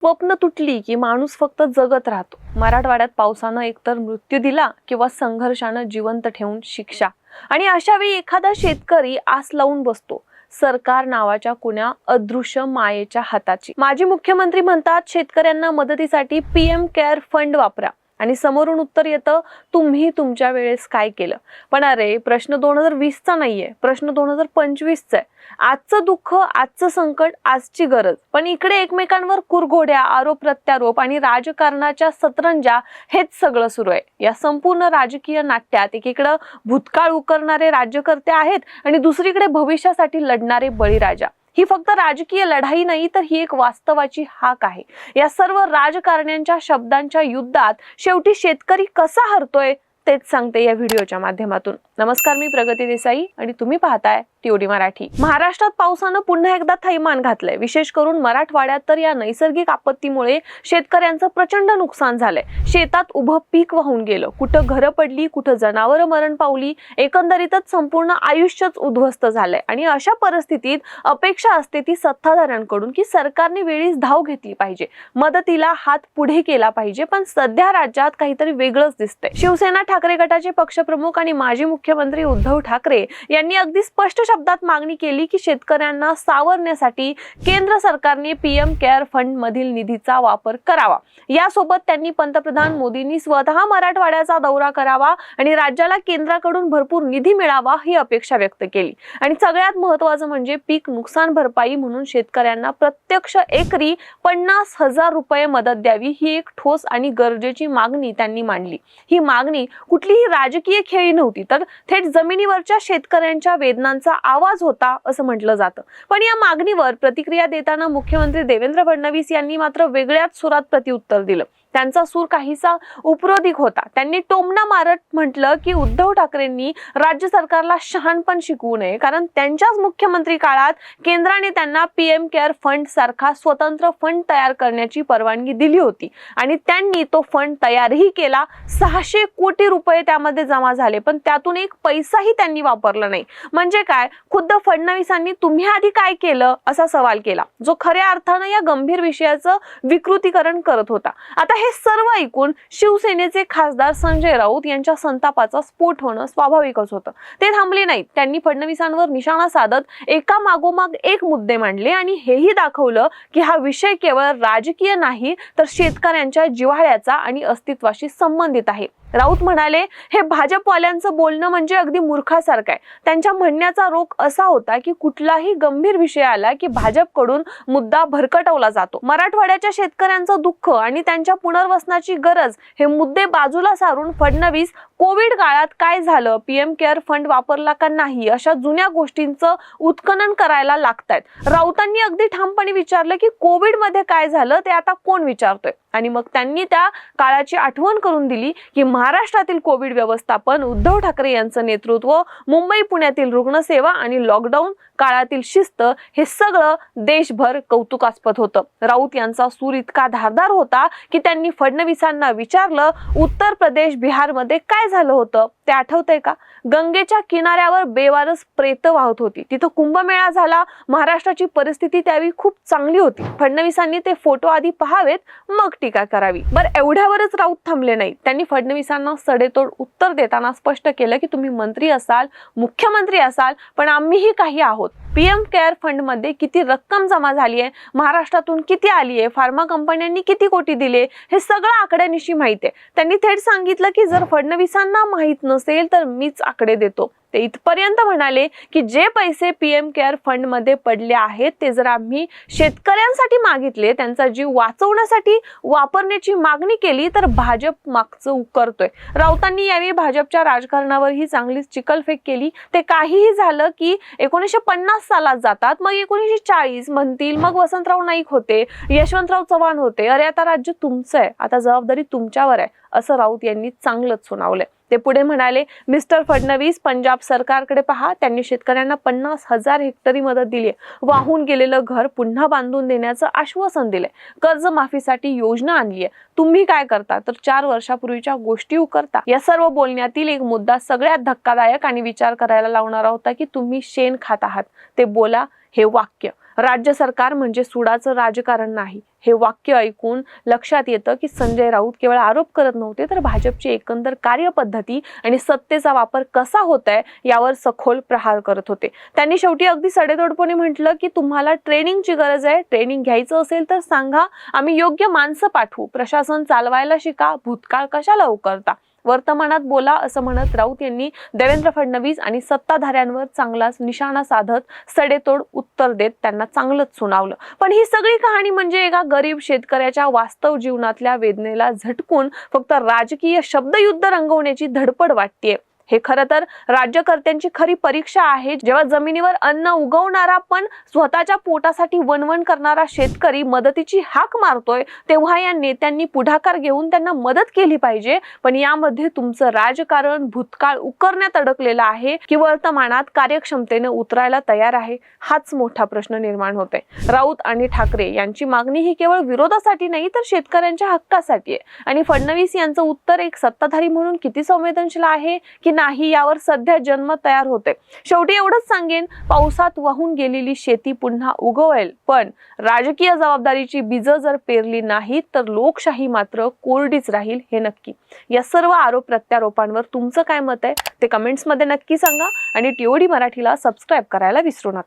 स्वप्न तुटली की माणूस फक्त जगत राहतो. मराठवाड्यात पावसानं एकतर मृत्यू दिला किंवा संघर्षानं जिवंत ठेवून शिक्षा. आणि अशा वेळी एखादा शेतकरी आस लावून बसतो. सरकार नावाच्या कुण्या अदृश्य मायेच्या हाताची. माजी मुख्यमंत्री म्हणतात शेतकऱ्यांना मदतीसाठी पीएम केअर फंड वापरा. आणि समोरून उत्तर येतं तुम्ही तुमच्या वेळेस काय केलं? पण अरे प्रश्न दोन हजार वीसचा नाहीये. प्रश्न दोन हजार पंचवीसचा आहे. आजचं दुःख आजचं संकट आजची गरज. पण इकडे एकमेकांवर कुरघोड्या आरोप प्रत्यारोप आणि राजकारणाच्या सतरंजा हेच सगळं सुरू आहे. या संपूर्ण राजकीय नाट्यात एकीकडं भूतकाळ उकरणारे राज्यकर्ते आहेत आणि दुसरीकडे भविष्यासाठी लढणारे बळीराजा. ही फक्त राजकीय लढाई नाही तर ही एक वास्तवाची हाक आहे. या सर्व राजकारण्यांच्या शब्दांच्या युद्धात शेवटी शेतकरी कसा हरतोय? तेच सांगते या व्हिडिओच्या माध्यमातून. नमस्कार मी प्रगती देसाई आणि तुम्ही पाहताय टीओडी मराठी. महाराष्ट्रात पावसानं पुन्हा एकदा थैमान घातलंय. विशेष करून मराठवाड्यात तर या नैसर्गिक आपत्तीमुळे शेतकऱ्यांचं प्रचंड नुकसान झालंय. शेतात उभं पीक वाहून गेलं. कुठं घरं पडली कुठं जनावरं मरण पावली एकंदरीतच संपूर्ण आयुष्यच उद्ध्वस्त झालंय. आणि अशा परिस्थितीत अपेक्षा असते ती सत्ताधाऱ्यांकडून की सरकारने वेळीच धाव घेतली पाहिजे. मदतीला हात पुढे केला पाहिजे पण सध्या राज्यात काहीतरी वेगळंच दिसतंय. शिवसेना ठाकरे गटाचे पक्षप्रमुख आणि माजी मुख्यमंत्री उद्धव ठाकरे यांनी अगदी स्पष्ट शब्दात मागणी केली की शेतकऱ्यांना सावरण्यासाठी केंद्र सरकारने पीएम केअर फंड मधील निधीचा वापर करावा. यासोबत त्यांनी पंतप्रधान मोदींनी स्वतः मराठवाड्याचा दौरा करावा आणि राज्याला केंद्राकडून भरपूर निधी मिळावा ही अपेक्षा व्यक्त केली. आणि सगळ्यात महत्वाचं म्हणजे पीक नुकसान भरपाई म्हणून शेतकऱ्यांना प्रत्यक्ष एकरी पन्नास हजार रुपये मदत द्यावी ही एक ठोस आणि गरजेची मागणी त्यांनी मांडली. ही मागणी कुठलीही राजकीय खेळी नव्हती. तर थेट जमिनीवरच्या शेतकऱ्यांच्या वेदनांचा आवाज होता असं म्हटलं जातं. पण या मागणीवर प्रतिक्रिया देताना मुख्यमंत्री देवेंद्र फडणवीस यांनी मात्र वेगळ्याच सुरात प्रत्युत्तर दिलं. त्यांचा सूर काहीसा उपरोधिक होता. त्यांनी टोमना मारत म्हटलं की उद्धव ठाकरेंनी राज्य सरकारला शहाणपण शिकवू नये. कारण त्यांच्याच मुख्यमंत्री काळात केंद्राने त्यांना पीएम केअर फंड सारखा स्वतंत्र फंड तयार करण्याची परवानगी दिली होती. आणि त्यांनी तो फंड तयारही केला. सहाशे कोटी रुपये त्यामध्ये जमा झाले. पण त्यातून एक पैसाही त्यांनी वापरला नाही. म्हणजे काय? खुद्द फडणवीसांनी तुम्ही आधी काय केलं? असा सवाल केला. जो खऱ्या अर्थानं या गंभीर विषयाचं विकृतीकरण करत होता. आता हे सर्व ऐकून शिवसेनेचे खासदार संजय राऊत यांच्या संतापाचा स्फोट होणं स्वाभाविकच होतं. ते थांबले नाहीत. त्यांनी फडणवीसांवर निशाणा साधत एका मागोमाग एक मुद्दे मांडले आणि हेही दाखवलं की हा विषय केवळ राजकीय नाही तर शेतकऱ्यांच्या जिव्हाळ्याचा आणि अस्तित्वाशी संबंधित आहे. राऊत म्हणाले हे भाजपवाल्यांचं बोलणं म्हणजे अगदी मूर्खासारखं आहे. त्यांच्या म्हणण्याचा रोख असा होता की कुठलाही गंभीर विषय आला की भाजपकडून मुद्दा भरकटवला जातो. मराठवाड्याच्या शेतकऱ्यांचं दुःख आणि त्यांच्या पुनर्वसनाची गरज हे मुद्दे बाजूला सारून फडणवीस कोविड काळात काय झालं? पीएम केअर फंड वापरला का नाही? अशा जुन्या गोष्टींचं उत्खनन करायला लागतायत. राऊतांनी अगदी ठामपणे विचारलं की कोविडमध्ये काय झालं ते आता कोण विचारतोय? आणि मग त्यांनी त्या काळाची आठवण करून दिली की महाराष्ट्रातील कोविड व्यवस्थापन उद्धव ठाकरे यांचं नेतृत्व मुंबई पुण्यातील रुग्णसेवा आणि लॉकडाऊन काळातील शिस्त हे सगळं देशभर कौतुकास्पद होतं. राऊत यांचा सूर इतका धारदार होता की त्यांनी फडणवीसांना विचारलं उत्तर प्रदेश बिहारमध्ये काय झालं होतं? ते आठवतंय का? गंगेच्या किनाऱ्यावर बेवारस प्रेत वाहत होती. तिथं कुंभमेळा झाला. महाराष्ट्राची परिस्थिती त्यावेळी खूप चांगली होती. फडणवीसांनी ते फोटो आधी पहावेत मग टीका करावी. बरं एवढ्यावरच राऊत थांबले नाही त्यांनी फडणवीसांना सडेतोड उत्तर देताना स्पष्ट केलं की तुम्ही मंत्री असाल मुख्यमंत्री असाल पण आम्हीही काही आहोत. पीएम केअर फंडमध्ये किती रक्कम जमा झाली आहे? महाराष्ट्रातून किती आली आहे? फार्मा कंपन्यांनी किती कोटी दिले? हे सगळं आकड्यानिशी माहिती आहे. त्यांनी थेट सांगितलं की जर फडणवीसांना माहीत नसेल तर मीच आकडे देतो. ते इथपर्यंत म्हणाले की जे पैसे पीएम केअर फंडमध्ये पडले आहेत ते जर आम्ही शेतकऱ्यांसाठी मागितले त्यांचा जीव वाचवण्यासाठी वापरण्याची मागणी केली तर भाजप मागचं उकरतोय. राऊतांनी यावेळी भाजपच्या राजकारणावर ही चांगलीच चिकलफेक केली. ते काहीही झालं की एकोणीसशे पन्नास सालात जातात मग एकोणीसशे चाळीस म्हणतील मग वसंतराव नाईक होते यशवंतराव चव्हाण होते. अरे आता राज्य तुमचं आहे आता जबाबदारी तुमच्यावर आहे असं राऊत यांनी चांगलंच सुनावलंय. ते पुढे म्हणाले मिस्टर फडणवीस पंजाब सरकारकडे पहा त्यांनी शेतकऱ्यांना पन्नास हजार हेक्टरी मदत दिली वाहून गेलेलं घर पुन्हा बांधून देण्याचं आश्वासन दिलंय. कर्जमाफीसाठी योजना आणली आहे तुम्ही काय करता? तर चार वर्षापूर्वीच्या गोष्टी उकरता. या सर्व बोलण्यातील एक मुद्दा सगळ्यात धक्कादायक आणि विचार करायला लावणारा होता की तुम्ही शेण खात आहात. ते बोला हे वाक्य. राज्य सरकार म्हणजे सुडाचं राजकारण नाही. हे वाक्य ऐकून लक्षात येतं की संजय राऊत केवळ आरोप करत नव्हते तर भाजपची एकंदर कार्यपद्धती आणि सत्तेचा वापर कसा होत आहे यावर सखोल प्रहार करत होते. त्यांनी शेवटी अगदी सडेतोडपणे म्हटलं की तुम्हाला ट्रेनिंगची गरज आहे ट्रेनिंग घ्यायचं असेल तर सांगा आम्ही योग्य माणसं पाठवू प्रशासन चालवायला शिका भूतकाळ कशाला उकरता? वर्तमानात बोला असं म्हणत राऊत यांनी देवेंद्र फडणवीस आणि सत्ताधाऱ्यांवर चांगलाच निशाणा साधत सडेतोड उत्तर देत त्यांना चांगलंच सुनावलं. पण ही सगळी कहाणी म्हणजे एका गरीब शेतकऱ्याच्या वास्तव जीवनातल्या वेदनेला झटकून फक्त राजकीय शब्दयुद्ध रंगवण्याची धडपड वाटतेय. हे खरं तर राज्यकर्त्यांची खरी परीक्षा आहे. जेव्हा जमिनीवर अन्न उगवणारा पण स्वतःच्या पोटासाठी वणवण करणारा शेतकरी मदतीची हाक मारतोय तेव्हा या नेत्यांनी पुढाकार घेऊन त्यांना मदत केली पाहिजे. पण यामध्ये तुमचं राजकारण भूतकाळ उकरण्यात अडकलेलं आहे की वर्तमानात कार्यक्षमतेने उतरायला तयार आहे हाच मोठा प्रश्न निर्माण होते राऊत आणि ठाकरे यांची मागणी ही केवळ विरोधासाठी नाही तर शेतकऱ्यांच्या हक्कासाठी आहे. आणि फडणवीस यांचं उत्तर एक सत्ताधारी म्हणून किती संवेदनशील आहे की नाही यावर सध्या जन्म तयार होते शेवटी एवढंच सांगेन पावसात वाहून गेलेली शेती पुन्हा उगवेल. पण राजकीय जबाबदारीची बीजं जर पेरली नाहीत तर लोकशाही मात्र कोरडीच राहील हे नक्की. या सर्व आरोप प्रत्यारोपांवर तुमचं काय मत आहे ते कमेंट्समध्ये नक्की सांगा आणि टीओडी मराठीला सबस्क्राईब करायला विसरू नका.